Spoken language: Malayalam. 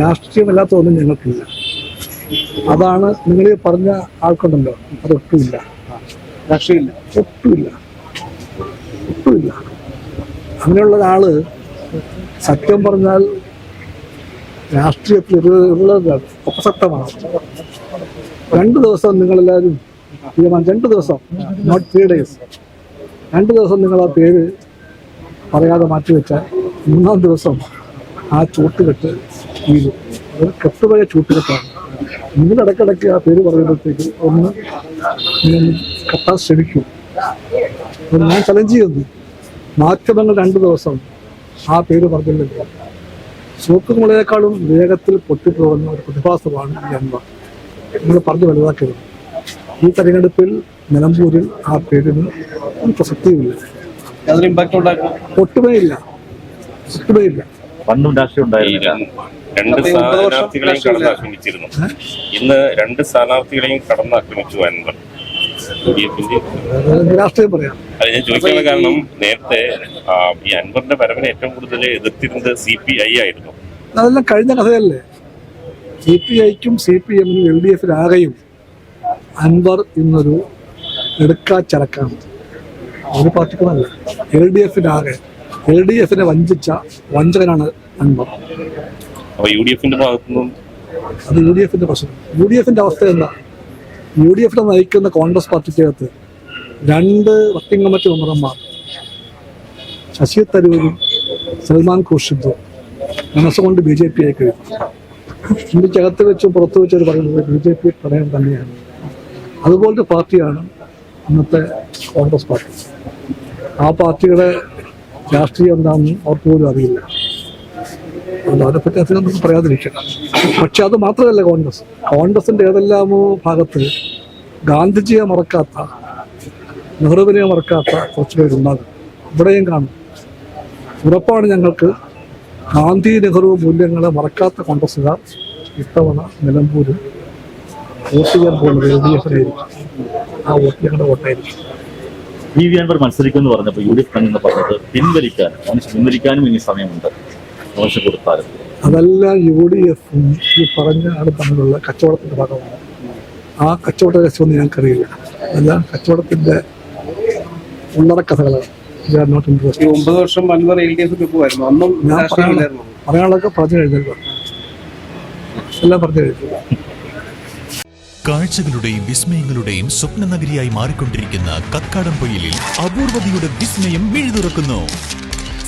രാഷ്ട്രീയമല്ലാത്തൊന്നും ഞങ്ങൾക്കില്ല. അതാണ് നിങ്ങൾ പറഞ്ഞ ആൾക്കുണ്ടല്ലോ അതൊട്ടുമില്ല. രാഷ്ട്രീയമില്ല. ഒട്ടുമില്ല. ഒട്ടുമില്ല. അങ്ങനെയുള്ള ഒരാൾ സത്യം പറഞ്ഞാൽ രാഷ്ട്രീയത്തിൽ ഉപസക്തമാണ് അപ്രസക്തമാണ്. രണ്ട് ദിവസം നിങ്ങളെല്ലാവരും തീരുമാനം രണ്ട് ദിവസം നോട്ട് ത്രീ ഡേയ്സ് രണ്ട് ദിവസം നിങ്ങൾ ആ പേര് പറയാതെ മാറ്റിവെച്ചാൽ മൂന്നാം ദിവസം ആ ചൂട്ടുകെട്ട് വീഴും അത് കെട്ടുപോയ ചൂട്ടുകെട്ടാണ് നിങ്ങൾ ഇടയ്ക്കിടയ്ക്ക് ആ പേര് പറയുമ്പോഴത്തേക്ക് ഒന്ന് ഞാൻ കത്താൻ ശ്രമിക്കും. ഞാൻ ചലഞ്ച് ചെയ്യുന്നു. മാധ്യമങ്ങൾ രണ്ട് ദിവസം ആ പേര് പറഞ്ഞില്ലെങ്കിൽ സൂക്കുമുളയേക്കാളും വേഗത്തിൽ പൊട്ടിപ്പോകുന്ന ഒരു പ്രതിഭാസമാണ് ജന്മ നിങ്ങൾ പറഞ്ഞു വലുതാക്കരുത്. ഈ തെരഞ്ഞെടുപ്പിൽ നിലമ്പൂരിൽ ആ പേരിന് ഒരു പ്രസക്തിയുമില്ല. ഒട്ടുമേയില്ല ഇമ്പാക്ട് ഉണ്ടാക്കും ഒട്ടുമേ ഇല്ല ഒട്ടുമേ ഇല്ല പണ്ടും രാഷ്ട്രീയം ഈ ഉണ്ടായില്ല രണ്ട് സ്ഥാനാർത്ഥികളെയും കടന്ന് ആക്രമിച്ചിരുന്നു ഇന്ന് രണ്ട് സ്ഥാനാർത്ഥികളെയും കടന്ന് ആക്രമിച്ചു അൻവർ യു ഡി എഫിന്റെ അത് രാഷ്ട്രീയം പറയാം. അത് ഞാൻ ചോദിക്കാനുള്ള കാരണം നേരത്തെ ഈ അൻവറിന്റെ വരവിനെ ഏറ്റവും കൂടുതൽ എതിർത്തിരുന്നത് സി പി ഐ ആയിരുന്നു. അതെല്ലാം കഴിഞ്ഞ കഥയല്ലേ? സി പി ഐക്കും സി പി എമ്മിനും എൽ ഡി എഫിനാകെയും അൻവർ ഇന്നൊരു എടുക്കാച്ചരക്കാണ് ഒരു പാർട്ടിക്കുമല്ല എൽ ഡി എഫിനാകെ എൽ ഡി എഫിനെ വഞ്ചിച്ച വഞ്ചകനാണ് അൻവർ. അപ്പൊ യു ഡി എഫിന്റെ ഭാഗത്തുനിന്നും അത് യു ഡി എഫിന്റെ പ്രശ്നം. യു ഡി എഫിന്റെ അവസ്ഥ എന്താ? യു ഡി എഫിനെ നയിക്കുന്ന കോൺഗ്രസ് പാർട്ടിക്കകത്ത് രണ്ട് വർക്കിംഗ് കമ്മിറ്റി മെമ്പർമാർ ശശി തരൂരും സൽമാൻ ഖുർഷിദും മനസ്സുകൊണ്ട് ബി ജെ പി ആയി കഴിഞ്ഞു. ഇന്ത്യക്കകത്ത് വെച്ചും പുറത്തു വെച്ചും പറയുന്നത് ബി ജെ പി പ്രണയം തന്നെയാണ്. അതുപോലത്തെ പാർട്ടിയാണ് ഇന്നത്തെ കോൺഗ്രസ് പാർട്ടി. ആ പാർട്ടിയുടെ രാഷ്ട്രീയം എന്താണെന്ന് അവർക്ക് പോലും അറിയില്ല. അതിനെപ്പറ്റി അതിനെ നമുക്ക് പറയാതിരിക്കുക. പക്ഷെ അത് മാത്രമല്ല കോൺഗ്രസ്. കോൺഗ്രസിന്റെ ഏതെല്ലാമോ ഭാഗത്ത് ഗാന്ധിജിയെ മറക്കാത്ത നെഹ്റുവിനെ മറക്കാത്ത കുറച്ച് പേരുണ്ടാകും ഇവിടെയും കാണും. ഉറപ്പാണ് ഞങ്ങൾക്ക് ഗാന്ധി നെഹ്റു മൂല്യങ്ങളെ മറക്കാത്ത കോൺഗ്രസ്സുകാർ ഇത്തവണ നിലമ്പൂരിൽ വോട്ട് ചെയ്യാൻ പോകുന്നത് എൽ ഡി എഫിനായിരിക്കും ആ വോട്ട് ഞങ്ങളുടെ വോട്ടായിരിക്കും. വി വി അൻവർ മത്സരിക്കുമെന്ന് പറഞ്ഞപ്പോൾ യു ഡി എഫ് എന്ന് പറഞ്ഞത് പിൻവലിക്കാനും പിൻവലിക്കാനും ഇനി സമയമുണ്ട്. മോശം കൊടുത്താലും. അതെല്ലാം യു ഡി എഫും ഈ പറഞ്ഞ ആൾ തമ്മിലുള്ള കച്ചവടത്തിന്റെ ഭാഗമാണ്. ആ കച്ചവട രഹസ്യമൊന്നും ഞങ്ങൾക്കറിയില്ല അതെല്ലാം കച്ചവടത്തിന്റെ ഉള്ളടക്കഥകളാണ് കഥകളാണ് ഇൻട്രസ്റ്റ് ഒമ്പത് വർഷം അൻവർ എൽ ഡി എഫ് നിൽക്കുമായിരുന്നു അന്നും ഞാൻ പറയാനുള്ളതൊക്കെ പറഞ്ഞു കഴിഞ്ഞല്ലോ. എല്ലാം പറഞ്ഞു കഴിഞ്ഞു. കാഴ്ചകളുടെയും വിസ്മയങ്ങളുടെയും സ്വപ്ന നഗരിയായി മാറിക്കൊണ്ടിരിക്കുന്ന കക്കാടംപൊയിലിൽ അപൂർവതയുടെ വിസ്മയം മിഴുതുറക്കുന്നു.